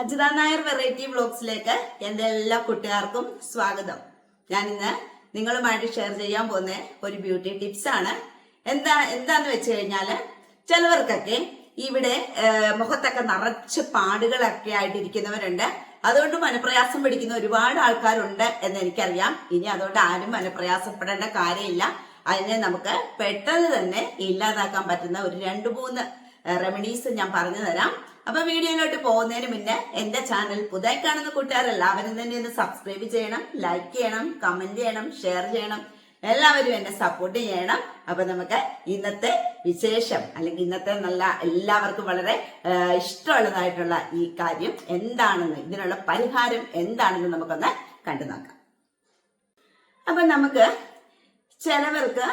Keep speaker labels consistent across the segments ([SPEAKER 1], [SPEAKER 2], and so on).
[SPEAKER 1] Ajitha Nair variety വ്ളോഗ്സിലേക്ക് എന്റെ എല്ലാ കൂട്ടുകാർക്കും സ്വാഗതം. ഞാൻ ഇന്ന് നിങ്ങളുമായിട്ട് ഷെയർ ചെയ്യാൻ പോകുന്ന ഒരു ബ്യൂട്ടി ടിപ്സ് ആണ്. എന്താ എന്താന്ന് വെച്ച് കഴിഞ്ഞാൽ ചിലവർക്കൊക്കെ ഇവിടെ മുഖത്തൊക്കെ നിറച്ച് പാടുകളൊക്കെ ആയിട്ടിരിക്കുന്നവരുണ്ട്. അതുകൊണ്ട് മനപ്രയാസം പിടിക്കുന്ന ഒരുപാട് ആൾക്കാരുണ്ട് എന്ന് എനിക്കറിയാം. ഇനി അതുകൊണ്ട് ആരും മനപ്രയാസപ്പെടേണ്ട കാര്യമില്ല. അതിനെ നമുക്ക് പെട്ടെന്ന് തന്നെ ഇല്ലാതാക്കാൻ പറ്റുന്ന ഒരു രണ്ട് മൂന്ന് റെമഡീസ് ഞാൻ പറഞ്ഞു തരാം. അപ്പൊ വീഡിയോയിലോട്ട് പോകുന്നതിന് മുന്നേ എന്റെ ചാനൽ പുതായി കാണുന്ന കൂട്ടുകാർ എല്ലാവരും തന്നെ ഒന്ന് സബ്സ്ക്രൈബ് ചെയ്യണം ലൈക്ക് ചെയ്യണം കമന്റ് ചെയ്യണം ഷെയർ ചെയ്യണം. എല്ലാവരും എന്നെ സപ്പോർട്ട് ചെയ്യണം. അപ്പൊ നമുക്ക് ഇന്നത്തെ വിശേഷം അല്ലെങ്കിൽ ഇന്നത്തെ നല്ല എല്ലാവർക്കും വളരെ ഇഷ്ടമുള്ളതായിട്ടുള്ള ഈ കാര്യം എന്താണെന്ന് ഇതിനുള്ള പരിഹാരം എന്താണെന്ന് നമുക്കൊന്ന് കണ്ടു നോക്കാം. അപ്പൊ നമുക്ക് ചിലവർക്ക്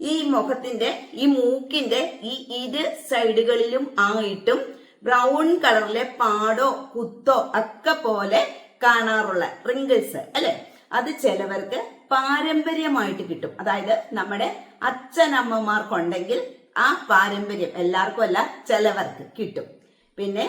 [SPEAKER 1] ഈ മുഖത്തിന്റെ ഈ മൂക്കിന്റെ ഈ ഇരു സൈഡുകളിലും ആയിട്ടും ബ്രൗൺ കളറിലെ പാടോ കുത്തോ ഒക്കെ പോലെ കാണാറുള്ള റിങ്കിൾസ് അല്ലെ? അത് ചിലവർക്ക് പാരമ്പര്യമായിട്ട് കിട്ടും. അതായത് നമ്മുടെ അച്ഛനമ്മമാർക്കുണ്ടെങ്കിൽ ആ പാരമ്പര്യം എല്ലാവർക്കും അല്ല ചിലവർക്ക് കിട്ടും. പിന്നെ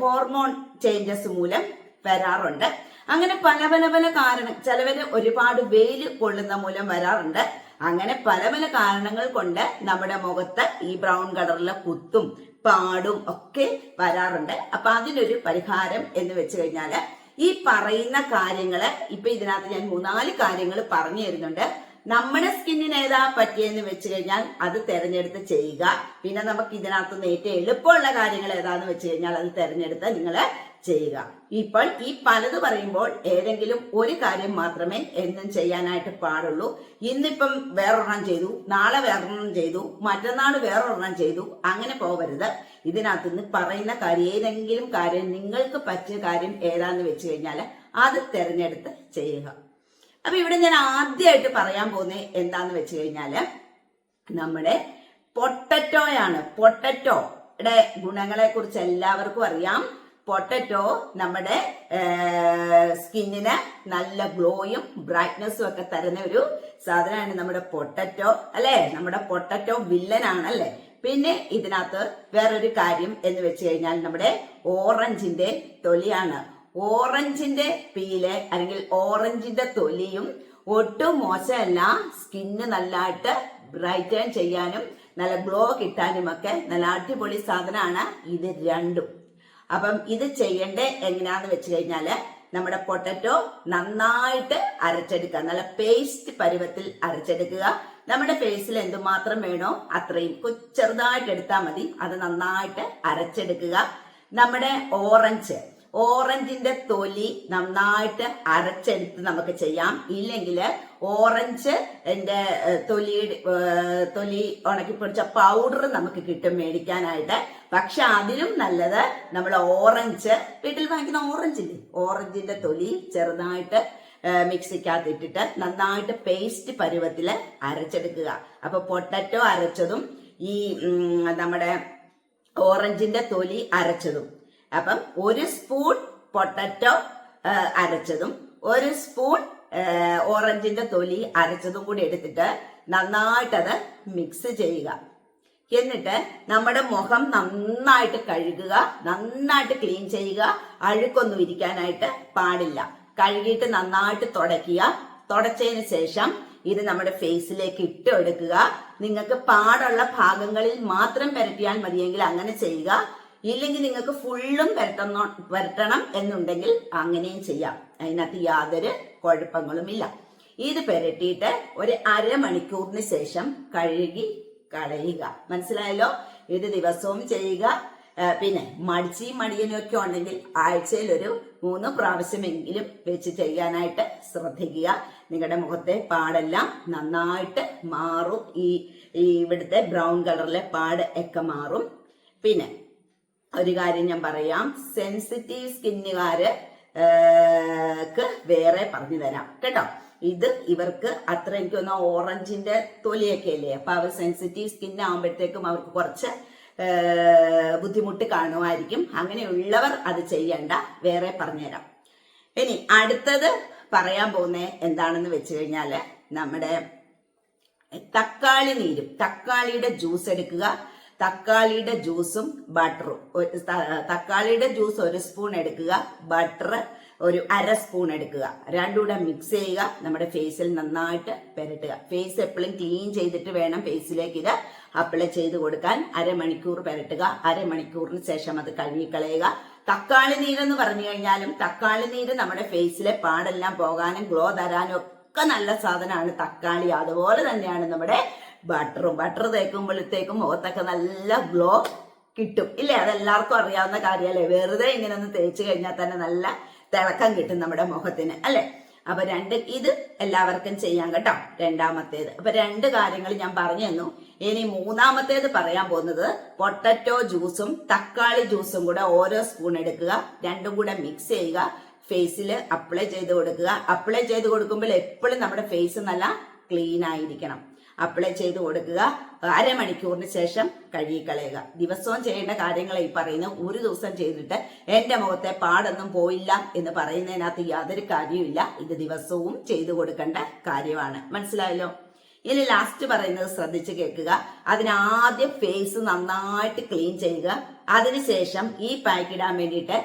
[SPEAKER 1] ഹോർമോൺ ചേഞ്ചസ് മൂലം വരാറുണ്ട്. അങ്ങനെ പല പല പല കാരണം ചിലവര് ഒരുപാട് വെയിൽ കൊള്ളുന്ന മൂലം വരാറുണ്ട്. അങ്ങനെ പല പല കാരണങ്ങൾ കൊണ്ട് നമ്മുടെ മുഖത്ത് ഈ ബ്രൗൺ കളറിലെ കുത്തും പാടും ഒക്കെ വരാറുണ്ട്. അപ്പൊ അതിനൊരു പരിഹാരം എന്ന് വെച്ച് കഴിഞ്ഞാൽ ഈ പറയുന്ന കാര്യങ്ങൾ ഇപ്പൊ ഇതിനകത്ത് ഞാൻ മൂന്നാൽ കാര്യങ്ങൾ പറഞ്ഞു തരുന്നുണ്ട്. നമ്മുടെ സ്കിന്നിന് ഏതാ പറ്റിയെന്ന് വെച്ച് കഴിഞ്ഞാൽ അത് തെരഞ്ഞെടുത്ത് ചെയ്യുക. പിന്നെ നമുക്ക് ഇതിനകത്ത് ഏറ്റവും എളുപ്പമുള്ള കാര്യങ്ങൾ ഏതാന്ന് വെച്ച് കഴിഞ്ഞാൽ അത് തെരഞ്ഞെടുത്ത് നിങ്ങൾ ചെയ്യുക. ഇപ്പോൾ ഈ പലത് പറയുമ്പോൾ ഏതെങ്കിലും ഒരു കാര്യം മാത്രമേ എന്നും ചെയ്യാനായിട്ട് പാടുള്ളൂ. ഇന്നിപ്പം വേറൊരെണ്ണം ചെയ്തു നാളെ വേറൊരെണ്ണം ചെയ്തു മറ്റന്നാൾ വേറൊരെണ്ണം ചെയ്തു അങ്ങനെ പോകരുത് ഇതിനകത്ത് നിന്ന് പറയുന്ന കാര്യം ഏതെങ്കിലും കാര്യം നിങ്ങൾക്ക് പറ്റിയ കാര്യം ഏതാന്ന് വെച്ച് കഴിഞ്ഞാൽ അത് തിരഞ്ഞെടുത്ത് ചെയ്യുക. അപ്പൊ ഇവിടെ ഞാൻ ആദ്യമായിട്ട് പറയാൻ പോകുന്നത് എന്താന്ന് വെച്ച് കഴിഞ്ഞാൽ നമ്മുടെ പൊട്ടറ്റോയാണ്. പൊട്ടറ്റോയുടെ ഗുണങ്ങളെ കുറിച്ച് എല്ലാവർക്കും അറിയാം. പൊട്ടറ്റോ നമ്മുടെ സ്കിന്നിന് നല്ല ഗ്ലോയും ബ്രൈറ്റ്നസ്സും ഒക്കെ തരുന്ന ഒരു സാധനമാണ് നമ്മുടെ പൊട്ടറ്റോ അല്ലെ? നമ്മുടെ പൊട്ടറ്റോ വില്ലനാണ് അല്ലെ പിന്നെ ഇതിനകത്ത് വേറൊരു കാര്യം എന്ന് വെച്ച് കഴിഞ്ഞാൽ നമ്മുടെ ഓറഞ്ചിന്റെ തൊലിയാണ്. ഓറഞ്ചിന്റെ പീൽ അല്ലെങ്കിൽ ഓറഞ്ചിന്റെ തൊലിയും ഒട്ടും മോശമല്ല. സ്കിന്ന് നല്ലതായിട്ട് ബ്രൈറ്റൻ ചെയ്യാനും നല്ല ഗ്ലോ കിട്ടാനും ഒക്കെ നല്ല അടിപൊളി സാധനമാണ് ഇത് രണ്ടും. അപ്പം ഇത് ചെയ്യേണ്ടത് എങ്ങനെയാന്ന് വെച്ച് കഴിഞ്ഞാൽ നമ്മുടെ പൊട്ടറ്റോ നന്നായിട്ട് അരച്ചെടുക്കുക. നല്ല പേസ്റ്റ് പരുവത്തിൽ അരച്ചെടുക്കുക. നമ്മുടെ ഫേസിൽ എന്തുമാത്രം വേണോ അത്രയും ചെറുതായിട്ട് എടുത്താൽ മതി. അത് നന്നായിട്ട് അരച്ചെടുക്കുക. നമ്മുടെ ഓറഞ്ച് ഓറഞ്ചിന്റെ തൊലി നന്നായിട്ട് അരച്ചെടുത്ത് നമുക്ക് ചെയ്യാം. ഇല്ലെങ്കിൽ ഓറഞ്ച് എന്റെ തൊലി തൊലി ഉണക്കി പൊടിച്ച പൗഡർ നമുക്ക് കിട്ടും മേടിക്കാനായിട്ട്. പക്ഷെ അതിലും നല്ലത് നമ്മൾ ഓറഞ്ച് വീട്ടിൽ വാങ്ങിക്കുന്ന ഓറഞ്ച് ഇല്ലേ? ഓറഞ്ചിന്റെ തൊലി ചെറുതായിട്ട് മിക്സിക്കകത്ത് ഇട്ടിട്ട് നന്നായിട്ട് പേസ്റ്റ് പരുവത്തിൽ അരച്ചെടുക്കുക. അപ്പൊ പൊട്ടറ്റോ അരച്ചതും ഈ നമ്മുടെ ഓറഞ്ചിന്റെ തൊലി അരച്ചതും. അപ്പം ഒരു സ്പൂൺ പൊട്ടറ്റോ അരച്ചതും. ഒരു സ്പൂൺ ഓറഞ്ചിന്റെ തൊലി അരച്ചതും കൂടി എടുത്തിട്ട് നന്നായിട്ടത് മിക്സ് ചെയ്യുക. എന്നിട്ട് നമ്മുടെ മുഖം നന്നായിട്ട് കഴുകുക നന്നായിട്ട് ക്ലീൻ ചെയ്യുക. അഴുക്കൊന്നും ഇരിക്കാനായിട്ട് പാടില്ല. കഴുകിയിട്ട് നന്നായിട്ട് തുടയ്ക്കുക. തുടച്ചതിന് ശേഷം ഇത് നമ്മുടെ ഫേസിലേക്ക് ഇട്ട് എടുക്കുക. നിങ്ങൾക്ക് പാടുള്ള ഭാഗങ്ങളിൽ മാത്രം പുരട്ടിയാൽ മതിയെങ്കിൽ അങ്ങനെ ചെയ്യുക. ഇല്ലെങ്കിൽ നിങ്ങൾക്ക് ഫുള്ളും പുരട്ടണോ എന്നുണ്ടെങ്കിൽ അങ്ങനെയും ചെയ്യാം. അതിനകത്ത് യാതൊരു കുഴപ്പങ്ങളുമില്ല. ഇത് പുരട്ടിയിട്ട് ഒരു അരമണിക്കൂറിന് ശേഷം കഴുകി കളയുക. മനസ്സിലായല്ലോ? ഇത് ദിവസവും ചെയ്യുക. പിന്നെ മടിയനും ഒക്കെ ഉണ്ടെങ്കിൽ ആഴ്ചയിൽ ഒരു മൂന്ന് പ്രാവശ്യമെങ്കിലും വെച്ച് ചെയ്യാനായിട്ട് ശ്രദ്ധിക്കുക. നിങ്ങളുടെ മുഖത്തെ പാടെല്ലാം നന്നായിട്ട് മാറും. ഈ ഈ ഇവിടുത്തെ ബ്രൗൺ കളറിലെ പാട് ഒക്കെ മാറും. പിന്നെ ഒരു കാര്യം ഞാൻ പറയാം. സെൻസിറ്റീവ് സ്കിന്നുകാര് വേറെ പറഞ്ഞു തരാം. കേട്ടോ? ഇത് ഇവർക്ക് അത്ര എനിക്ക് തോന്നുന്ന ഓറഞ്ചിന്റെ തൊലിയൊക്കെ അല്ലേ? അപ്പൊ അവർ സെൻസിറ്റീവ് സ്കിൻ ആകുമ്പോഴത്തേക്കും അവർക്ക് കുറച്ച് ബുദ്ധിമുട്ട് കാണുമായിരിക്കും. അങ്ങനെയുള്ളവർ അത് ചെയ്യണ്ട. വേറെ പറഞ്ഞുതരാം ഇനി അടുത്തത് പറയാൻ പോകുന്നത് എന്താണെന്ന് വെച്ച് കഴിഞ്ഞാൽ നമ്മുടെ തക്കാളി നീരും. തക്കാളിയുടെ ജ്യൂസ് എടുക്കുക. തക്കാളിയുടെ ജ്യൂസും ബട്ടറും. തക്കാളിയുടെ ജ്യൂസ് ഒരു സ്പൂൺ എടുക്കുക ബട്ടർ ഒരു അര സ്പൂൺ എടുക്കുക. രണ്ടും കൂടെ മിക്സ് ചെയ്യുക നമ്മുടെ ഫേസിൽ നന്നായിട്ട് പെരട്ടുക. ഫേസ് എപ്പോഴും ക്ലീൻ ചെയ്തിട്ട് വേണം ഫേസിലേക്ക് ഇത് അപ്ലൈ ചെയ്ത് കൊടുക്കാൻ. അരമണിക്കൂർ പെരട്ടുക അരമണിക്കൂറിന് ശേഷം അത് കഴുകിക്കളയുക. തക്കാളി നീരെന്ന് പറഞ്ഞു കഴിഞ്ഞാലും തക്കാളി നീര് നമ്മുടെ ഫേസിലെ പാടെല്ലാം പോകാനും ഗ്ലോ തരാനും ഒക്കെ നല്ല സാധനമാണ്. തക്കാളി അതുപോലെ തന്നെയാണ് നമ്മുടെ ബട്ടറും. ബട്ടർ തേക്കുമ്പോഴത്തേക്കും മുഖത്തൊക്കെ നല്ല ഗ്ലോ കിട്ടും. ഇല്ലേ? അതെല്ലാവർക്കും അറിയാവുന്ന കാര്യമല്ലേ? വെറുതെ ഇങ്ങനെ ഒന്ന് തേച്ച് കഴിഞ്ഞാൽ തന്നെ നല്ല തിളക്കം കിട്ടും നമ്മുടെ മുഖത്തിന്. അല്ലേ? അപ്പൊ രണ്ട് ഇത് എല്ലാവർക്കും ചെയ്യാം കേട്ടോ. രണ്ടാമത്തേത്. അപ്പൊ രണ്ട് കാര്യങ്ങൾ ഞാൻ പറഞ്ഞു തന്നു. ഇനി മൂന്നാമത്തേത് പറയാൻ പോകുന്നത് പൊട്ടറ്റോ ജ്യൂസും തക്കാളി ജ്യൂസും കൂടെ ഓരോ സ്പൂൺ എടുക്കുക. രണ്ടും കൂടെ മിക്സ് ചെയ്യുക. ഫേസിൽ അപ്ലൈ ചെയ്ത് കൊടുക്കുക. അപ്ലൈ ചെയ്ത് കൊടുക്കുമ്പോൾ എപ്പോഴും നമ്മുടെ ഫേസ് നല്ല ക്ലീൻ ആയിരിക്കണം. അപ്ലൈ ചെയ്ത് കൊടുക്കുക. അരമണിക്കൂറിന് ശേഷം കഴുകിക്കളയുക. ദിവസവും ചെയ്യേണ്ട കാര്യങ്ങൾ ഈ പറയുന്നു ഒരു ദിവസം ചെയ്തിട്ട് എന്റെ മുഖത്തെ പാടൊന്നും പോയില്ല എന്ന് പറയുന്നതിനകത്ത് യാതൊരു കാര്യവുമില്ല ഇത് ദിവസവും ചെയ്തു കൊടുക്കേണ്ട കാര്യമാണ്. മനസ്സിലായല്ലോ? ഇനി ലാസ്റ്റ് പറയുന്നത് ശ്രദ്ധിച്ച് കേൾക്കുക. അതിനാദ്യം ഫേസ് നന്നായിട്ട് ക്ലീൻ ചെയ്യുക. അതിനുശേഷം ഈ പാക്ക് ഇടാൻ വേണ്ടിയിട്ട്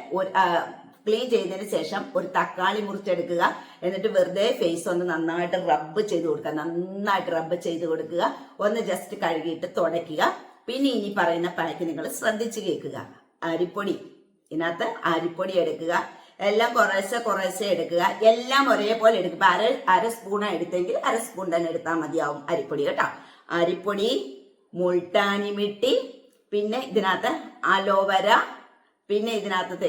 [SPEAKER 1] ക്ലീൻ ചെയ്തതിന് ശേഷം ഒരു തക്കാളി മുറിച്ചെടുക്കുക. എന്നിട്ട് വെറുതെ ഫേസ് ഒന്ന് നന്നായിട്ട് റബ്ബ് ചെയ്ത് കൊടുക്കുക. നന്നായിട്ട് റബ്ബ് ചെയ്ത് കൊടുക്കുക. ഒന്ന് ജസ്റ്റ് കഴുകിയിട്ട് തുടയ്ക്കുക. പിന്നെ ഇനി പറയുന്ന പാക്ക് നിങ്ങൾ ശ്രദ്ധിച്ചു കേൾക്കുക. അരിപ്പൊടി. ഇതിനകത്ത് അരിപ്പൊടി എടുക്കുക. എല്ലാം കുറേശ്ശെ കുറേശ്ശെ എടുക്കുക. എല്ലാം ഒരേപോലെ എടുക്കുക. അര അര സ്പൂണാണ് എടുത്തെങ്കിൽ അര സ്പൂൺ തന്നെ എടുത്താൽ മതിയാവും അരിപ്പൊടി കേട്ടോ. അരിപ്പൊടി മുൾട്ടാനി മിട്ടി പിന്നെ ഇതിനകത്ത് അലോവര പിന്നെ ഇതിനകത്ത്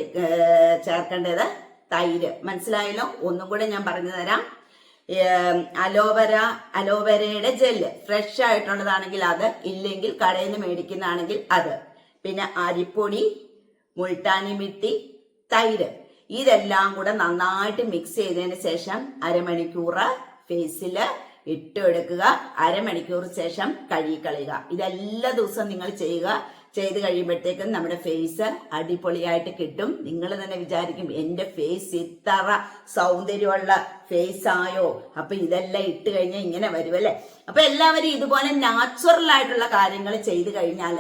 [SPEAKER 1] ചേർക്കേണ്ടത് തൈര്. മനസ്സിലായല്ലോ? ഒന്നും കൂടെ ഞാൻ പറഞ്ഞു തരാം. അലോവര അലോവരയുടെ ജെല്ല്. ഫ്രഷ് ആയിട്ടുള്ളതാണെങ്കിൽ അത് ഇല്ലെങ്കിൽ കടയിൽ നിന്ന് മേടിക്കുന്നതാണെങ്കിൽ അത്. പിന്നെ അരിപ്പൊടി മുൾട്ടാനി മിട്ടി തൈര്. ഇതെല്ലാം കൂടെ നന്നായിട്ട് മിക്സ് ചെയ്തതിന് ശേഷം അരമണിക്കൂർ ഫേസിൽ ഇട്ടെടുക്കുക. അരമണിക്കൂർ ശേഷം കഴുകിക്കളയുക. ഇതെല്ലാ ദിവസവും നിങ്ങൾ ചെയ്യുക. ചെയ്ത് കഴിയുമ്പോഴത്തേക്കും നമ്മുടെ ഫേസ് അടിപൊളിയായിട്ട് കിട്ടും. നിങ്ങൾ തന്നെ വിചാരിക്കും എന്റെ ഫേസ് ഇത്ര സൗന്ദര്യമുള്ള ഫേസ് ആയോ? അപ്പൊ ഇതെല്ലാം ഇട്ട് കഴിഞ്ഞാൽ ഇങ്ങനെ വരുമല്ലേ അപ്പൊ എല്ലാവരും ഇതുപോലെ നാച്ചുറൽ ആയിട്ടുള്ള കാര്യങ്ങൾ ചെയ്ത് കഴിഞ്ഞാൽ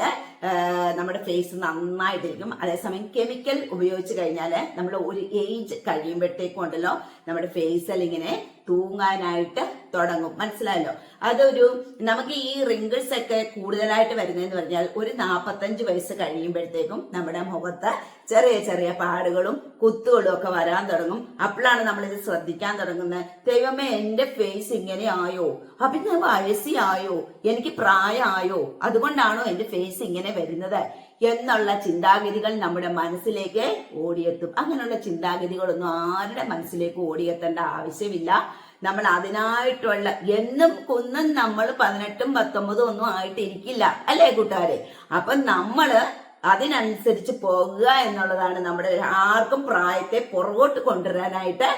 [SPEAKER 1] നമ്മുടെ ഫേസ് നന്നായിട്ടിരിക്കും. അതേസമയം കെമിക്കൽ ഉപയോഗിച്ച് കഴിഞ്ഞാൽ നമ്മൾ ഒരു ഏജ് കഴിയുമ്പോഴത്തേക്കും ഉണ്ടല്ലോ നമ്മുടെ ഫേസ് ഇങ്ങനെ തൂങ്ങാനായിട്ട് തുടങ്ങും. മനസ്സിലായല്ലോ? അതൊരു നമുക്ക് ഈ റിങ്കിൾസ് ഒക്കെ കൂടുതലായിട്ട് വരുന്നതെന്ന് പറഞ്ഞാൽ ഒരു നാപ്പത്തഞ്ച് വയസ്സ് കഴിയുമ്പോഴത്തേക്കും നമ്മുടെ മുഖത്ത് ചെറിയ ചെറിയ പാടുകളും കുത്തുകളും ഒക്കെ വരാൻ തുടങ്ങും. അപ്പോഴാണ് നമ്മളിത് ശ്രദ്ധിക്കാൻ തുടങ്ങുന്നത്. ദൈവമേ എന്റെ ഫേസ് ഇങ്ങനെ ആയോ അപ്പൊ ഞാൻ വയസ്സിയായോ എനിക്ക് പ്രായമായോ? അതുകൊണ്ടാണോ എന്റെ ഫേസ് ഇങ്ങനെ വരുന്നത്? എന്നുള്ള ചിന്താഗതികൾ നമ്മുടെ മനസ്സിലേക്ക് ഓടിയെത്തും. അങ്ങനെയുള്ള ചിന്താഗതികളൊന്നും ആരുടെ മനസ്സിലേക്ക് ഓടിയെത്തേണ്ട ആവശ്യമില്ല. നമ്മൾ അതിനായിട്ടുള്ള എന്നും കുന്നും നമ്മൾ പതിനെട്ടും പത്തൊമ്പതും ഒന്നും ആയിട്ടിരിക്കില്ല അല്ലേ കൂട്ടുകാരെ? അപ്പൊ നമ്മൾ അതിനനുസരിച്ച് പോകുക എന്നുള്ളതാണ് നമ്മുടെ ആർക്കും പ്രായത്തെ പുറകോട്ട് കൊണ്ടുവരാനായിട്ട്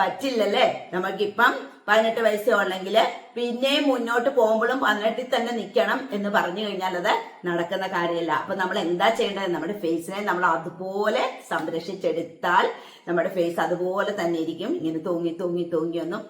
[SPEAKER 1] പറ്റില്ലല്ലേ? നമുക്കിപ്പം പതിനെട്ട് വയസ്സേ ഉള്ളെങ്കിൽ പിന്നെയും മുന്നോട്ട് പോകുമ്പോഴും പതിനെട്ടിൽ തന്നെ നിൽക്കണം എന്ന് പറഞ്ഞു കഴിഞ്ഞാൽ അത് നടക്കുന്ന കാര്യമല്ല. അപ്പൊ നമ്മൾ എന്താ ചെയ്യേണ്ടത്? നമ്മുടെ ഫേസിനെ നമ്മൾ അതുപോലെ സംരക്ഷിച്ചെടുത്താൽ നമ്മുടെ ഫേസ് അതുപോലെ തന്നെ ഇരിക്കും. ഇങ്ങനെ തൂങ്ങി തൂങ്ങി തൂങ്ങിയൊന്നും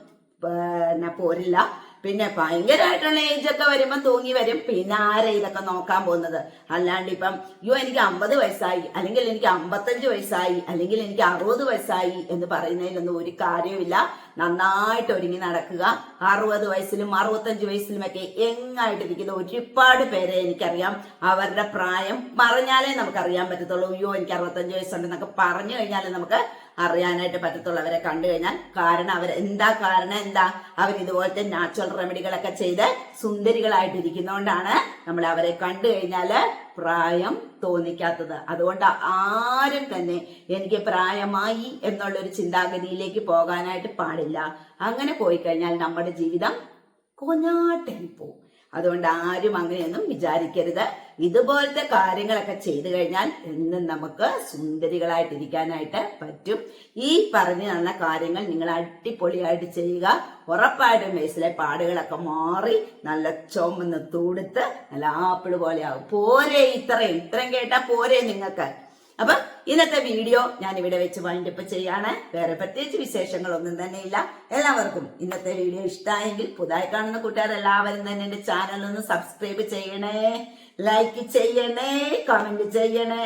[SPEAKER 1] പിന്നെ പോരില്ല. പിന്നെ ഭയങ്കരമായിട്ടുള്ള ഏജ് ഒക്കെ വരുമ്പോൾ തൂങ്ങി വരും. പിന്നെ ആരെ ഇതൊക്കെ നോക്കാൻ പോകുന്നത്? അല്ലാണ്ട് ഇപ്പം അയ്യോ എനിക്ക് അമ്പത് വയസ്സായി അല്ലെങ്കിൽ എനിക്ക് അമ്പത്തഞ്ച് വയസ്സായി അല്ലെങ്കിൽ എനിക്ക് അറുപത് വയസ്സായി എന്ന് പറയുന്നതിലൊന്നും ഒരു കാര്യമില്ല നന്നായിട്ട് ഒരുങ്ങി നടക്കുക. അറുപത് വയസ്സിലും അറുപത്തഞ്ച് വയസ്സിലുമൊക്കെ എങ്ങായിട്ടിരിക്കുന്ന ഒരുപാട് പേരെ എനിക്കറിയാം. അവരുടെ പ്രായം പറഞ്ഞാലേ നമുക്കറിയാൻ പറ്റത്തുള്ളൂ. അയ്യോ എനിക്ക് അറുപത്തഞ്ച് വയസ്സുണ്ടെന്നൊക്കെ പറഞ്ഞു കഴിഞ്ഞാലേ നമുക്ക് അറിയാനായിട്ട് പറ്റത്തുള്ളൂ അവരെ കണ്ടു കഴിഞ്ഞാൽ കാരണം അവർ എന്താ കാരണം എന്താ? അവർ ഇതുപോലത്തെ നാച്ചുറൽ റെമഡികളൊക്കെ ചെയ്ത് സുന്ദരികളായിട്ടിരിക്കുന്നതുകൊണ്ടാണ് നമ്മൾ അവരെ കണ്ടു കഴിഞ്ഞാൽ പ്രായം തോന്നിക്കാത്തത്. അതുകൊണ്ട് ആരും തന്നെ എനിക്ക് പ്രായമായി എന്നുള്ളൊരു ചിന്താഗതിയിലേക്ക് പോകാനായിട്ട് പാടില്ല. അങ്ങനെ പോയി കഴിഞ്ഞാൽ നമ്മുടെ ജീവിതം കൊഞ്ഞാട്ടൻ പോവും. അതുകൊണ്ട് ആരും അങ്ങനെയൊന്നും വിചാരിക്കരുത്. ഇതുപോലത്തെ കാര്യങ്ങളൊക്കെ ചെയ്തു കഴിഞ്ഞാൽ എന്നും നമുക്ക് സുന്ദരികളായിട്ടിരിക്കാനായിട്ട് പറ്റും. ഈ പറഞ്ഞു തന്ന കാര്യങ്ങൾ നിങ്ങൾ അടിപൊളിയായിട്ട് ചെയ്യുക. ഉറപ്പായിട്ടും വയസ്സിലെ പാടുകളൊക്കെ മാറി നല്ല ചുമന്ന് തൂടുത്ത് നല്ല ആപ്പിൾ പോലെ ആവും. പോരെ ഇത്രയും. ഇത്രയും കേട്ടാ പോരെ നിങ്ങൾക്ക്. അപ്പൊ ഇന്നത്തെ വീഡിയോ ഞാൻ ഇവിടെ വെച്ച് വൈൻഡപ്പ് ചെയ്യാണ്. വേറെ പ്രത്യേകിച്ച് വിശേഷങ്ങളൊന്നും തന്നെ ഇല്ല എല്ലാവർക്കും ഇന്നത്തെ വീഡിയോ ഇഷ്ടമായെങ്കിൽ പുതുതായി കാണുന്ന കൂട്ടുകാർ എല്ലാവരും തന്നെ എന്റെ ചാനൽ ഒന്ന് സബ്സ്ക്രൈബ് ചെയ്യണേ ലൈക്ക് ചെയ്യണേ കമന്റ് ചെയ്യണേ.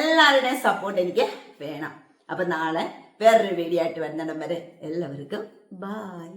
[SPEAKER 1] എല്ലാവരുടെയും സപ്പോർട്ട് എനിക്ക് വേണം. അപ്പൊ നാളെ വേറൊരു വീഡിയോ ആയിട്ട് വരുന്നിടം വരെ എല്ലാവർക്കും ബായ്